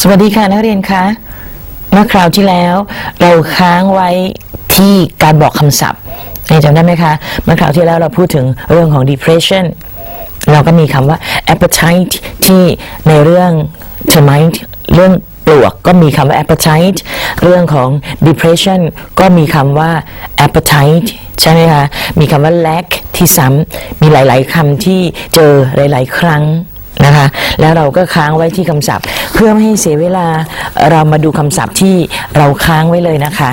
สวัสดีค่ะนักเรียนคะเมื่อคราวที่แล้ว เราค้างไว้ที่การบอกคำศัพท์จำได้ไหมคะ เมื่อคราวที่แล้วเราพูดถึงเรื่องของ depression เราก็มีคำว่า appetite ที่ในเรื่อง termite เรื่องปลวกก็มีคำว่า appetite เรื่องของ depression ก็มีคำว่า appetite ใช่ไหมคะ มีคำว่า lack ที่ซ้ำมีหลาย ๆคำที่เจอหลาย ๆ ครั้ง นะคะ แล้วเราก็ค้างไว้ที่คำศัพท์ เพื่อไม่ให้เสียเวลาเรามาดูคำศัพท์ที่เราค้างไว้เลยนะคะ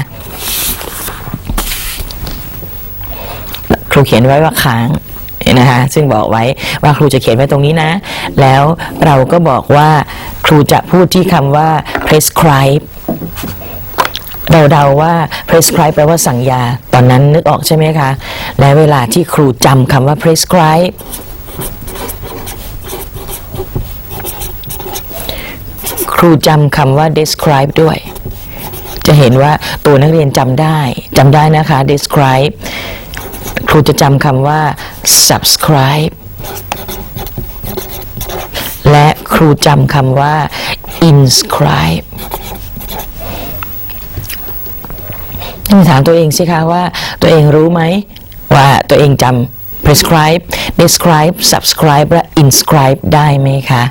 ครูเขียนไว้ว่าค้างนะคะซึ่งบอกไว้ว่าครูจะเขียนไว้ตรงนี้นะ แล้วเราก็บอกว่าครูจะพูดที่คำว่า prescribe เราเดาว่า prescribe แปลว่าสั่งยา ตอนนั้นนึกออกใช่ไหมคะ และเวลาที่ครูจำคำว่า prescribe รูจำคำว่า describe ด้วย จะเห็นว่าตัวนักเรียนจำได้จำได้นะคะ describe ครูจะจำคำว่า subscribe และครูจำคำว่า inscribe ต้องถามตัวเองสิคะว่าตัวเองรู้ไหม ว่าตัวเองจำ prescribe describe subscribe และ inscribe ได้ไหมคะ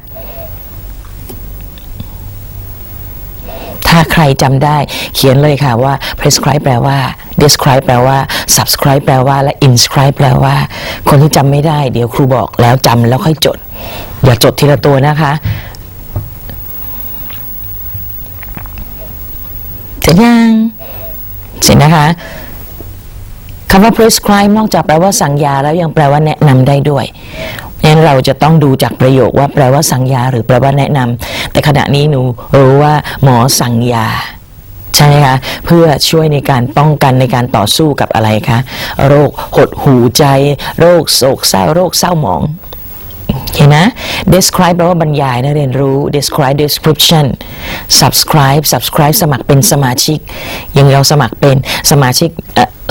ถ้าใครจำได้เขียนเลยค่ะว่า prescribe แปลว่า describe แปลว่า subscribe แปลว่าและ inscribe แปลว่า คนที่จำไม่ได้ เดี๋ยวครูบอกแล้วจำแล้วค่อยจด อย่าจดทีละตัวนะคะเสร็จยังเสร็จนะคะคำว่า prescribe นอกจากแปลว่าสั่งยาแล้วยังแปลว่าแนะนำได้ด้วยงั้นเราจะต้องดูจากประโยคว่าแปลว่าสั่งยาหรือแปลว่าแนะนำ แต่ขณะนี้หนูรู้ว่าหมอสั่งยาใช่ไหมคะเพื่อช่วยในการป้องกันในการต่อสู้กับอะไรคะโรคหดหูใจ โรคโศกเศร้าโรคเศร้าหมองเห็นนะ describe แปลว่าบรรยายนะเรียนรู้ describe description subscribe subscribe สมัครเป็นสมาชิก อย่างเราสมัครเป็นสมาชิก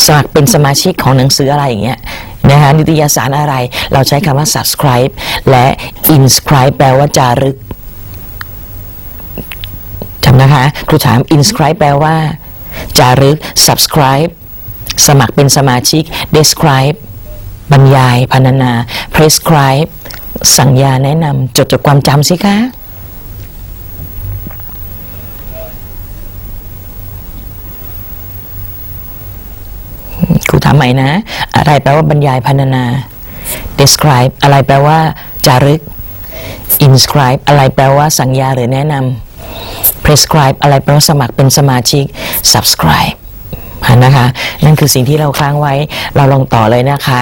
สมัครเป็นสมาชิกของหนังสืออะไรอย่างเงี้ยนะคะนิตยสารอะไร เราใช้คำว่า subscribe และ inscribe แปลว่าจารึกำนะคะ ครูถาม inscribe แปลว่า จารึก subscribe สมัครเป็นสมาชิก describe บรรยายพรรณนา prescribe สั่งยาแนะนำจดจดความจำสิคะครูถามใหม่นะ อะไรแปลว่าบรรยายพรรณนา describe อะไรแปลว่า จารึก inscribe อะไรแปลว่า สั่งยาหรือแนะนำ prescribe อะไรแปลว่าสมัครเป็นสมาชิก subscribe นะคะ นั่นคือสิ่งที่เราค้างไว้เราลองต่อเลยนะคะ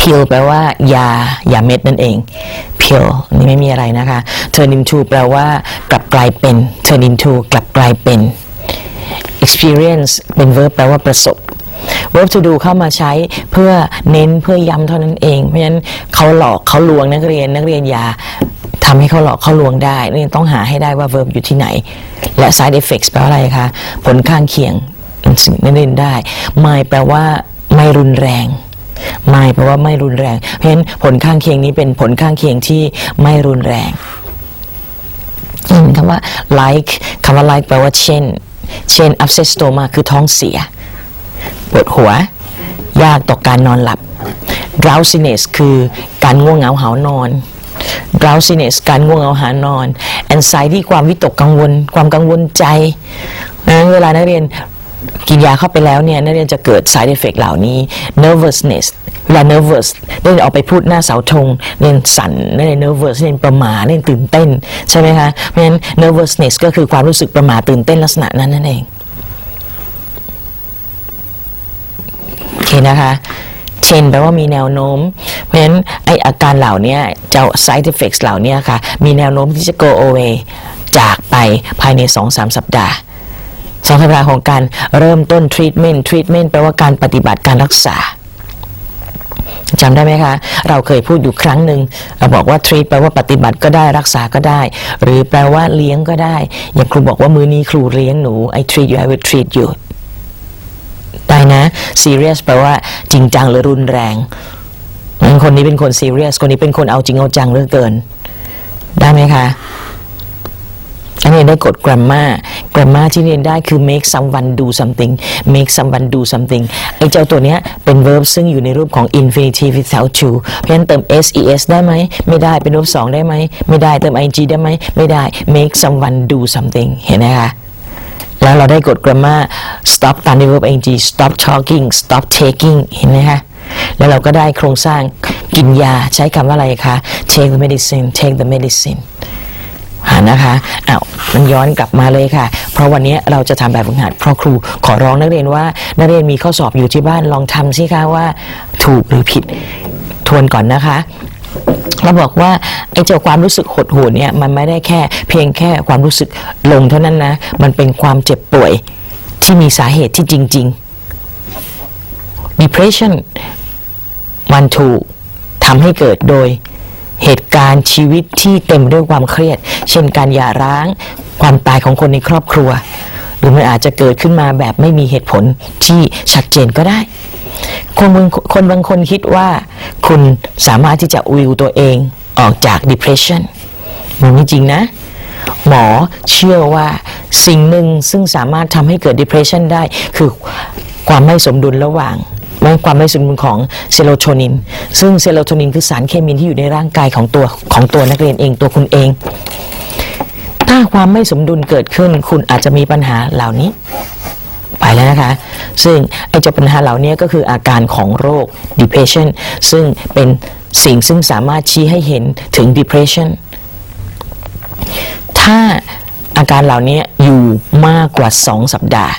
pill แปลว่ายายาเม็ดนั่นเอง pill นี่ไม่มีอะไรนะคะ turn into แปลว่ากลับกลายเป็น turn into กลับกลายเป็น experience เป็น verb แปลว่าประสบ verb to do เข้ามาใช้เพื่อเน้นเพื่อย้ำเท่านั้นเอง เพราะฉะนั้นเขาหลอกเขาลวงนักเรียนนักเรียนอย่า ทำให้เขาหลอกเขาลวงได้นักเรียนต้องหาให้ได้ว่า verb อยู่ที่ไหน และ side effects แปลว่าอะไรคะ ผลข้างเคียงสิ่งนักเรียนได้ ไม่แปลว่าไม่รุนแรง ไม่แปลว่าไม่รุนแรง เพราะฉะนั้นผลข้างเคียงนี้เป็นผลข้างเคียงที่ไม่รุนแรงคำว่า like คำว่า like แปลว่าเช่น เช่น upset stomach คือท้องเสีย ปวดหัว ยากต่อการนอนหลับ drowsiness คือการง่วงเหงาหานอน drowsiness การง่วงเหงาหานอน anxiety ความวิตกกังวล ความกังวลใจนะเวลานักเรียนกินยาเข้าไปแล้วเนี่ยนักเรียนจะเกิด side effect เหล่านี้ nervousness เวลา nervous นักเรียนออกไปพูดหน้าเสาธงเรียนสั่นนักเรียน nervous เรียนประหม่าเรียนตื่นเต้น ใช่ไหมคะ เพราะฉะนั้น nervousness ก็คือความรู้สึกประหม่าตื่นเต้นลักษณะนั้นนั่นเอง โอเคนะคะ เช่นแปลว่ามีแนวโน้ม เพราะฉะนั้นไออาการเหล่านี้เจ้า side effects เหล่านี้ค่ะ มีแนวโน้มที่จะ go away จากไปภายใน 2-3 สัปดาห์สองสัปดาห์ของการเริ่มต้น treatment treatment แปลว่าการปฏิบัติการรักษาจำได้ไหมคะ เราเคยพูดอยู่ครั้งหนึ่งเราบอกว่า treat แปลว่าปฏิบัติก็ได้รักษาก็ได้ หรือแปลว่าเลี้ยงก็ได้ อย่างครูบอกว่ามือนี้ครูเลี้ยงหนู I treat you I will treat you ได้นะ serious แปลว่าจริงจังหรือรุนแรง คนนี้เป็นคน serious คนนี้เป็นคนเอาจริงเอาจังเหลือเกิน ได้ไหมคะอันนี้ได้กด grammar grammar ที่เรียนได้คือ make someone do something make someone do something ไอ้เจ้าตัวเนี้ยเป็น verb ซึ่งอยู่ในรูปของ infinitive without to เพราะฉะนั้นเติม ses ได้ไหม ไม่ได้ เป็นรูปสองได้ไหม ไม่ได้ เติม ing ได้ไหม ไม่ได้ make someone do something เห็นไหมคะ แล้วเราได้กด grammar stop ตามด้วย verb ing stop talking stop taking เห็นไหมคะแล้วเราก็ได้โครงสร้างกินยาใช้คำว่าอะไรคะ take the medicine take the medicine หานะคะอ้าวมันย้อนกลับมาเลยค่ะ เพราะวันนี้เราจะทำแบบฝึกหัดเพราะครูขอร้องนักเรียนว่า นักเรียนมีข้อสอบอยู่ที่บ้านลองทำสิคะว่า ถูกหรือผิดทวนก่อนนะคะ เราบอกว่าไอ้เจ้าความรู้สึกหดหู่เนี่ยมันไม่ได้แค่เพียงแค่ความรู้สึกลงเท่านั้นนะ มันเป็นความเจ็บป่วยที่มีสาเหตุที่จริง ๆ depression มันถูกทำให้เกิดโดยเหตุการณ์ชีวิตที่เต็มด้วยความเครียด เช่นการหย่าร้าง ความตายของคนในครอบครัว หรือมันอาจจะเกิดขึ้นมาแบบไม่มีเหตุผลที่ชัดเจนก็ได้ คนบางคนบางคนคิดว่าคุณสามารถที่จะวิวตัวเองออกจาก depression มันไม่จริงนะ หมอเชื่อว่าสิ่งหนึ่งซึ่งสามารถทำให้เกิด depression ได้ คือความไม่สมดุลระหว่างความไม่สมดุลของเซโรโทนิน ซึ่งเซโรโทนินคือสารเคมีที่อยู่ในร่างกายของตัวของตัวนักเรียนเองตัวคุณเอง ถ้าความไม่สมดุลเกิดขึ้น คุณอาจจะมีปัญหาเหล่านี้ ไปแล้วนะคะ ซึ่งไอ้เจ้าปัญหาเหล่านี้ก็คืออาการของโรค depression ซึ่งเป็นสิ่งซึ่งสามารถชี้ให้เห็นถึง depression ถ้าอาการเหล่านี้อยู่มากกว่า 2 สัปดาห์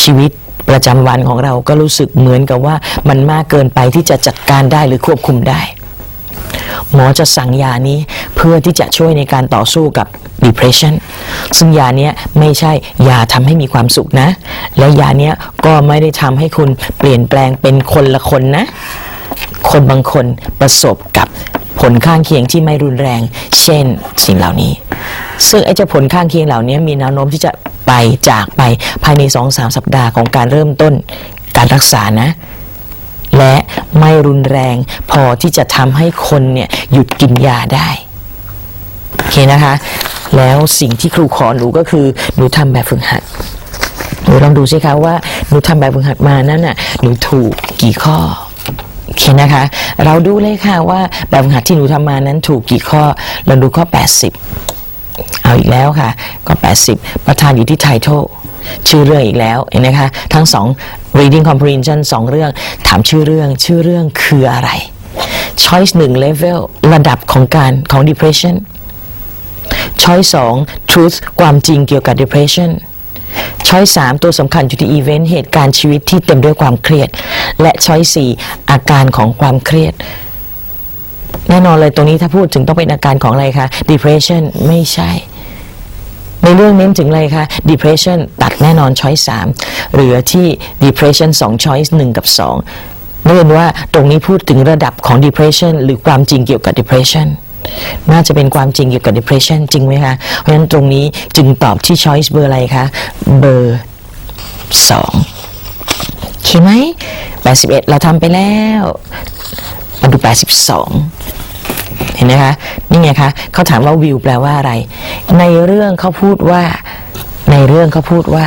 ชีวิตประจำวันของเราก็รู้สึกเหมือนกับว่ามันมากเกินไปที่จะจัดการได้หรือควบคุมได้ หมอจะสั่งยานี้เพื่อที่จะช่วยในการต่อสู้กับ depression ซึ่งยาเนี้ยไม่ใช่ยาทำให้มีความสุขนะ และยาเนี้ยก็ไม่ได้ทำให้คุณเปลี่ยนแปลงเป็นคนละคนนะ คนบางคนประสบกับผลข้างเคียงที่ไม่รุนแรง เช่นสิ่งเหล่านี้ ซึ่งไอ้เจ้าผลข้างเคียงเหล่านี้มีแนวโน้มที่จะไปจากไปภายใน 2-3 สัปดาห์ของการเริ่มต้นการรักษานะ และไม่รุนแรงพอที่จะทำให้คนเนี่ยหยุดกินยาได้ โอเคนะคะ แล้วสิ่งที่ครูขอหนูก็คือหนูทำแบบฝึกหัดหนูลองดูสิคะว่าหนูทำแบบฝึกหัดมานั้นน่ะหนูถูกกี่ข้อโอเคนะคะ เราดูเลยค่ะว่าแบบฝึกหัดที่หนูทำมานั้นถูกกี่ข้อเราดูข้อ 80 เอาอีกแล้วค่ะข้อ 80 ประธานอยู่ที่ title ชื่อเรื่องอีกแล้วเห็นไหมคะทั้งสอง reading comprehension สองเรื่อง ถามชื่อเรื่องชื่อเรื่องคืออะไร choice 1 level ระดับของการของ depression choice 2 truth ความจริงเกี่ยวกับ depression choice 3ตัวสำคัญอยู่ที่ event เหตุการณ์ชีวิตที่เต็มด้วยความเครียด และ choice 4อาการของความเครียด แน่นอนเลยตรงนี้ถ้าพูดถึงต้องเป็นอาการของอะไรคะ depression ไม่ใช่ ในเรื่องเน้นถึงอะไรคะ depression ตัดแน่นอน choice 3เหลือที่ depression 2 choice 1กับ2เรียนว่าตรงนี้พูดถึงระดับของ depression หรือความจริงเกี่ยวกับ depression น่าจะเป็นความจริงเกี่ยวกับ depression จริงไหมคะ เพราะฉะนั้นตรงนี้จึงตอบที่ choice เบอร์อะไรคะ เบอร์2โอเคไหม81เราทำไปแล้วมาดู82เห็นไหมคะ นี่ไงคะเขาถามว่าวิวแปลว่าอะไร ในเรื่องเขาพูดว่า ในเรื่องเขาพูดว่า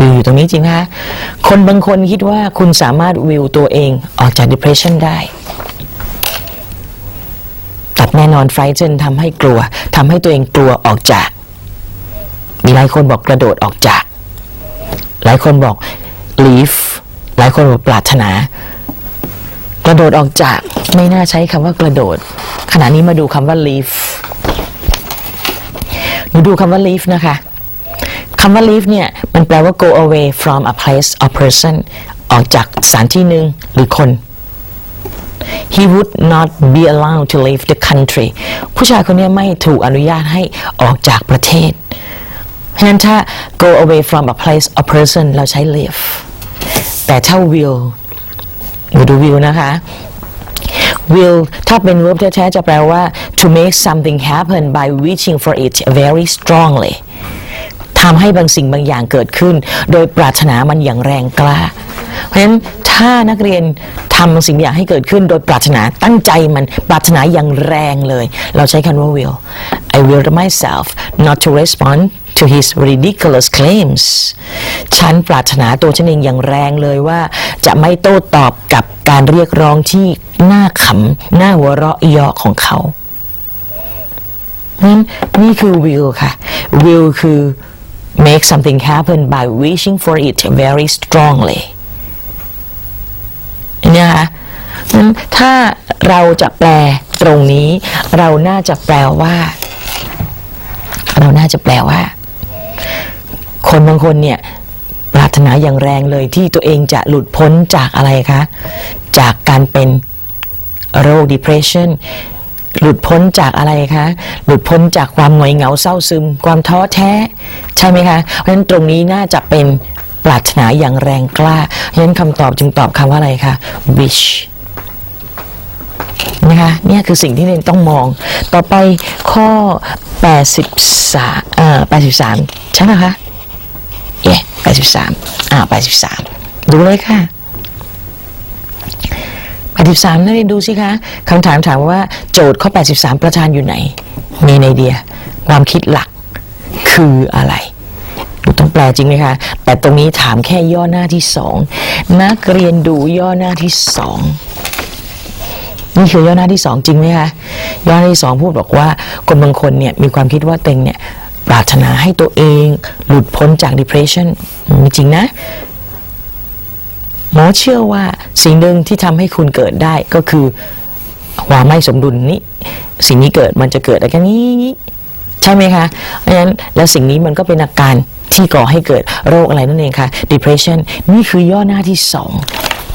วิวอยู่ตรงนี้จริงไหมคะ คนบางคนคิดว่าคุณสามารถวิวตัวเองออกจาก depression ได้ นอนไฟเจนทำให้กลัวทำให้ตัวเองกลัวออกจาก มีหลายคนบอกกระโดดออกจาก หลายคนบอก leave หลายคนบอกปรารถนา กระโดดออกจากไม่น่าใช้คำว่ากระโดด ขณะนี้มาดูคำว่า leave หนูดูคำว่า leave นะคะคำว่า leave เนี่ย มันแปลว่า go away from a place or person ออกจากสถานที่หนึ่งหรือคน he would not be allowed to leave the country ผู้ชายคนนี้ไม่ถูกอนุญาตให้ออกจากประเทศเพราะฉะนั้นถ้า go away from a place or person เราใช้ live แต่ถ้า will หนูดู will นะคะ will ถ้าเป็น verb แท้ๆจะแปลว่า to make something happen by reaching for it very strongly ทำให้บางสิ่งบางอย่างเกิดขึ้น โดยปรารถนามันอย่างแรงกล้า เพราะฉะนั้นถ้านักเรียนทำสิ่งอย่างให้เกิดขึ้นโดยปรารถนาตั้งใจมันปรารถนาอย่างแรงเลย เราใช้คำว่า will I will myself not to respond to his ridiculous claims ฉันปรารถนาตัวฉันเองอย่างแรงเลยว่า จะไม่โต้ตอบกับการเรียกร้องที่น่าขำน่าหัวเราะเยาะของเขานั้นนี่คือ will ค่ะ will คือ make something happen by wishing for it very strongly เนี่ยนะคะนั้นถ้าเราจะแปลตรงนี้ เราน่าจะแปลว่า เราน่าจะแปลว่า คนบางคนเนี่ย ปรารถนาอย่างแรงเลยที่ตัวเองจะหลุดพ้นจากอะไรคะ จากการเป็นโรค depression หลุดพ้นจากอะไรคะ หลุดพ้นจากความหงอยเหงาเศร้าซึม ความท้อแท้ ใช่ไหมคะ เพราะฉะนั้นตรงนี้น่าจะเป็น ปรารถนาอย่างแรงกล้าเพราะฉะนั้นคำตอบจึงตอบคำว่าอะไรคะ wish นะคะเนี่ยคือสิ่งที่เรนต้องมอง ต่อไปข้อ 83อ่อ83 ใช่ไหมคะเย่83อ่า83 ดูเลยค่ะ83นักเรียนดูสิคะคำถามถามว่าโจทย์ข้อ 83 ประธานอยู่ไหน มีในเดีย ความคิดหลักคืออะไร ต้องแปลจริงไหมคะ แต่ตรงนี้ถามแค่ย่อหน้าที่สองนักเรียนดูย่อหน้าที่สองนี่คือย่อหน้าที่สองจริงไหมคะย่อหน้าที่สองพูดบอกว่าคนบางคนเนี่ยมีความคิดว่าเต็งเนี่ยปรารถนาให้ตัวเองหลุดพ้นจาก depression ไม่จริงนะหมอเชื่อว่าสิ่งหนึ่งที่ทำให้คุณเกิดได้ก็คือความไม่สมดุลนี้ สิ่งนี้เกิดมันจะเกิดอะไรกันนี้ใช่ไหมคะเพราะฉะนั้นแล้วสิ่งนี้มันก็เป็นอาการ ที่ก่อให้เกิดโรคอะไรนั่นเองค่ะ depression นี่คือย่อหน้าที่สอง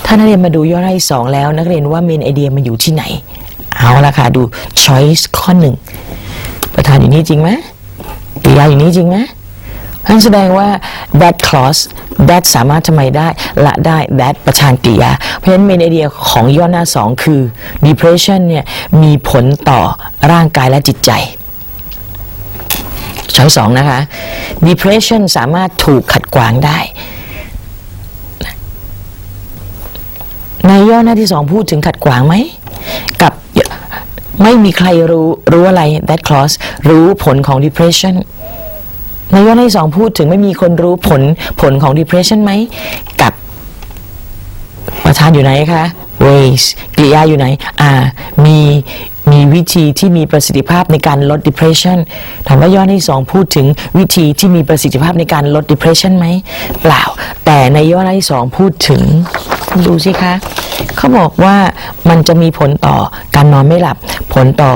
ถ้านักเรียนมาดูย่อหน้าที่สองแล้ว นักเรียนว่าเมนไอเดียมันอยู่ที่ไหน เอาละค่ะ ดู choice ข้อหนึ่งประธานอยู่นี่จริงไหมกริยาอยู่นี่จริงไหมนั่นแสดงว่า that clause that สามารถทำไมได้ละได้ that ประธานกริยา เพราะฉะนั้นเมนไอเดียของย่อหน้าสองคือ depression เนี่ยมีผลต่อร่างกายและจิตใจ ช้อยสองนะคะ depression สามารถถูกขัดขวางได้ ในย่อหน้าที่สองพูดถึงขัดขวางไหม กับไม่มีใครรู้รู้อะไร that clause รู้ผลของ depression ในย่อหน้าที่สองพูดถึงไม่มีคนรู้ผลผลของ depression ไหม กับประธานอยู่ไหนคะ ways กริยาอยู่ไหน อ่า มี มีวิธีที่มีประสิทธิภาพในการลด depression ถามว่าย่อที่สองพูดถึงวิธีที่มีประสิทธิภาพในการลด depression ไหมเปล่า แต่ในย่อที่สองพูดถึงดูสิคะเขาบอกว่ามันจะมีผลต่อการนอนไม่หลับ ผลต่อ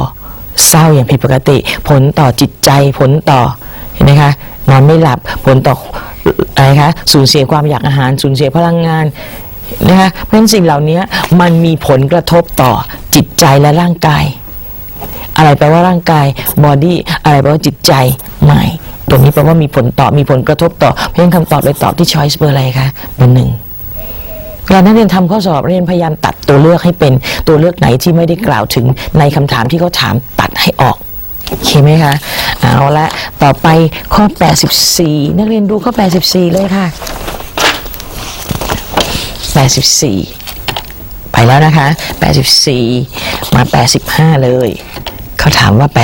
เศร้าอย่างผิดปกติ ผลต่อจิตใจผลต่อเห็นไหมคะนอนไม่หลับผลต่ออะไรคะสูญเสียความอยากอาหารสูญเสียพลังงานนะคะเพราะฉะนั้นสิ่งเหล่านี้มันมีผลกระทบต่อจิตใจและร่างกาย อะไรแปลว่าร่างกาย body อะไรแปลว่าจิตใจไม่ตัวนี้แปลว่ามีผลต่อมีผลกระทบต่อ เพราะฉะนั้นคำตอบเลยตอบที่ choice เบอร์อะไรคะเบอร์หนึ่งเวลานักเรียนทำข้อสอบเรียนพยายามตัดตัวเลือกให้เป็นตัวเลือกไหนที่ไม่ได้กล่าวถึงในคำถามที่เขาถามตัดให้ออกโอเคไหมคะเอาละต่อไปข้อ 84 นักเรียนดูข้อ 84 เลยค่ะ 84 ไปแล้วนะคะ 84 มา 85 เลย เขาถามว่า85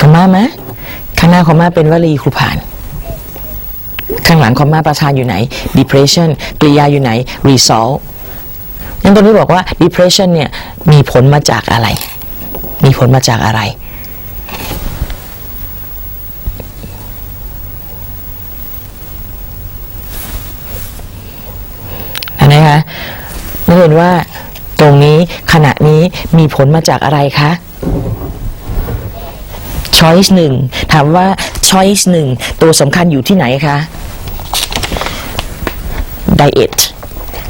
คอมมาไหมข้างหน้าคอมมาเป็นวลีครูผ่าน ข้างหลังคอมมาประธานอยู่ไหน depression กริยาอยู่ไหน result งั้นตรงนี้บอกว่า depression เนี่ยมีผลมาจากอะไร มีผลมาจากอะไรนะคะนักเรียนว่า ตรงนี้ขณะนี้มีผลมาจากอะไรคะ choice หนึ่งถามว่า choice หนึ่งตัวสำคัญอยู่ที่ไหนคะ diet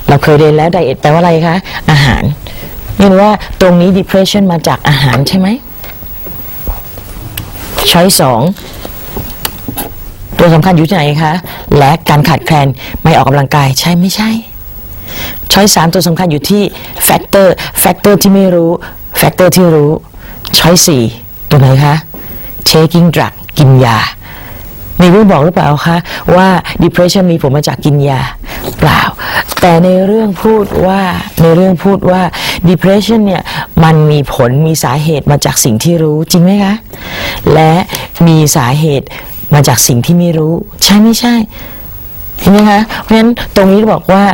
เราเคยเรียนแล้ว diet แปลว่าอะไรคะ อาหารเรียนว่าตรงนี้ depression มาจากอาหารใช่ไหม choice สองตัวสำคัญอยู่ที่ไหนคะ และการขาดแคลนไม่ออกกำลังกายใช่ไม่ใช่ ช้อยสามตัวสำคัญอยู่ที่ factor factor ที่ไม่รู้ factor ที่รู้ช้อยสี่ตัวไหนคะ taking drug กินยาในเรื่องบอกหรือเปล่าคะว่า depression มีผลมาจากกินยา เปล่า แต่ในเรื่องพูดว่าในเรื่องพูดว่า depression เนี่ยมันมีผลมีสาเหตุมาจากสิ่งที่รู้จริงไหมคะ และมีสาเหตุมาจากสิ่งที่ไม่รู้ ใช่ไม่ใช่เห็นไหมคะเพราะฉะนั้นตรงนี้บอกว่า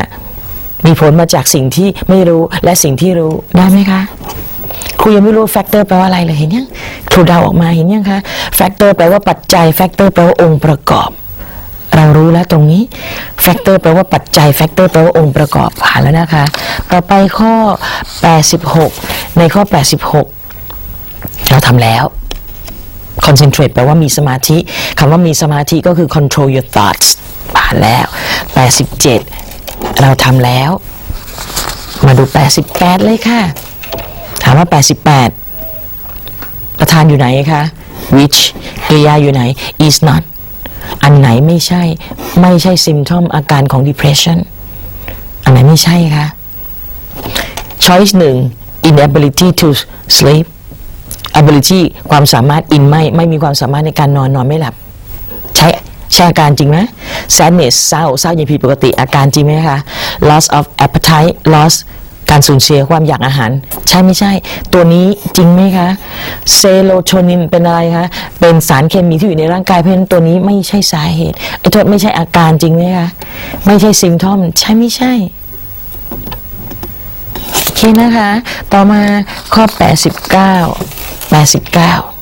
มีผลมาจากสิ่งที่ไม่รู้และสิ่งที่รู้ได้ไหมคะครูยังไม่รู้แฟกเตอร์แปลว่าอะไรเลยเห็นยังครูเดาออกมาเห็นยังคะแฟกเตอร์แปลว่าปัจจัยแฟกเตอร์แปลว่าองค์ประกอบ เรารู้แล้วตรงนี้แฟกเตอร์แปลว่าปัจจัยแฟกเตอร์แปลว่าองค์ประกอบผ่านแล้วนะคะ ต่อไปข้อ 86 ในข้อ 86 เราทำแล้ว concentrate แปลว่ามีสมาธิคำว่ามีสมาธิก็คือ control your thoughts ผ่านแล้ว 87 เราทำแล้ว มาดู 88 เลยค่ะ ถามว่า 88 ประธานอยู่ไหนคะ which กริยาอยู่ไหน is not อันไหนไม่ใช่ ไม่ใช่ symptom อาการของ depression อันไหนไม่ใช่คะ choice หนึ่ง inability to sleep ability ความสามารถ in ไม่ ไม่มีความสามารถในการนอนนอนไม่หลับ ใช่อาการจริงไหม sadness เศร้าเศร้าอย่างผิดปกติอาการจริงไหมคะ loss of appetite loss การสูญเสียความอยากอาหาร ใช่ไม่ใช่ ตัวนี้จริงไหมคะเซโรโทนินเป็นอะไรคะเป็นสารเคมีที่อยู่ในร่างกายเพราะฉะนั้นตัวนี้ไม่ใช่สาเหตุไอ้โทษไม่ใช่อาการจริงไหมคะไม่ใช่ซิมทอม ใช่ไม่ใช่โอเคนะคะ ต่อมาข้อ 89 89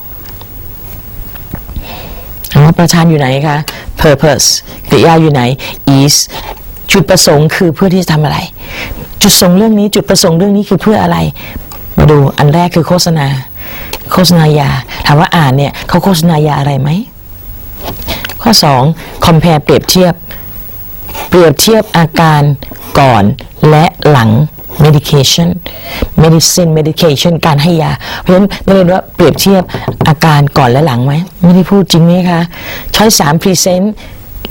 ถามว่าประธานอยู่ไหนคะ purpose กริยาอยู่ไหน is จุดประสงค์คือเพื่อที่จะทำอะไร จุดประสงค์เรื่องนี้จุดประสงค์เรื่องนี้คือเพื่ออะไร มาดูอันแรกคือโฆษณา โฆษณายา ถามว่าอ่านเนี่ยเขาโฆษณายาอะไรไหม ข้อ 2 compare เปรียบเทียบ เปรียบเทียบอาการก่อนและหลัง medication medicine medication การให้ยา เพราะฉะนั้นได้เรียนว่าเปรียบเทียบอาการก่อนและหลังไหม ไม่ได้พูดจริงไหมคะช้อยสาม present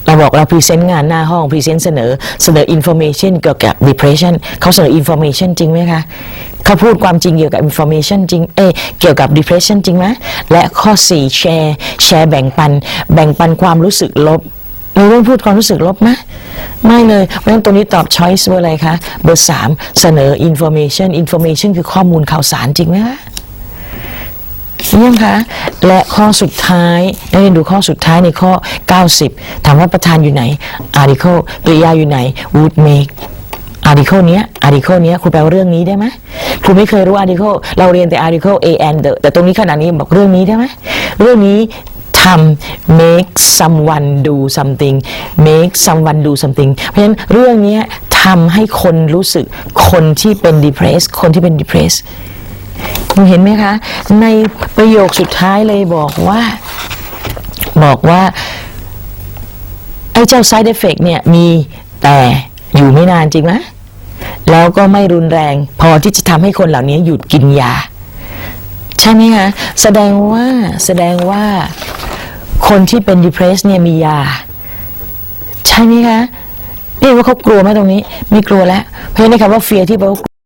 เราบอกเรา present งานหน้าห้อง present เสนอเสนอ information เกี่ยวกับ depression เขาเสนอ information จริงไหมคะเขาพูดความจริงเกี่ยวกับ information จริง เอ้เกี่ยวกับ depression จริงไหมและข้อ4 share share แบ่งปัน แบ่งปันความรู้สึกลบเราเรื่องพูดความรู้สึกลบไหม ไม่เลย เพราะฉะนั้นตัวนี้ตอบ choice เบอร์อะไรคะ เบอร์สามเสนอ information information คือข้อมูลข่าวสารจริงไหมคะยังคะและข้อสุดท้ายนักเรียนดูข้อสุดท้ายในข้อ 90 ถามว่าประธานอยู่ไหน article กริยาอยู่ไหน would make article เนี้ย article เนี้ยครูแปลว่าเรื่องนี้ได้ไหมครูไม่เคยรู้ article เราเรียนแต่ article a and the แต่ตรงนี้ขนาดนี้บอกเรื่องนี้ได้ไหมเรื่องนี้ ทำ make someone do something make someone do something เพราะฉะนั้นเรื่องนี้ทำให้คนรู้สึกคนที่เป็น depressed คนที่เป็น depressed คุณเห็นไหมคะ ในประโยคสุดท้ายเลยบอกว่า บอกว่า ไอ้เจ้า side effect เนี่ย มีแต่อยู่ไม่นานจริงไหมแล้วก็ไม่รุนแรง พอที่จะทำให้คนเหล่านี้หยุดกินยา ใช่ไหมคะ แสดงว่าแสดงว่า คนที่เป็น depressed เนี่ยมียา ใช่ไหมคะ นี่ว่าเขากลัวไหมตรงนี้ ไม่กลัวแล้ว เพราะฉะนั้นคำว่า fear ที่แปลว่า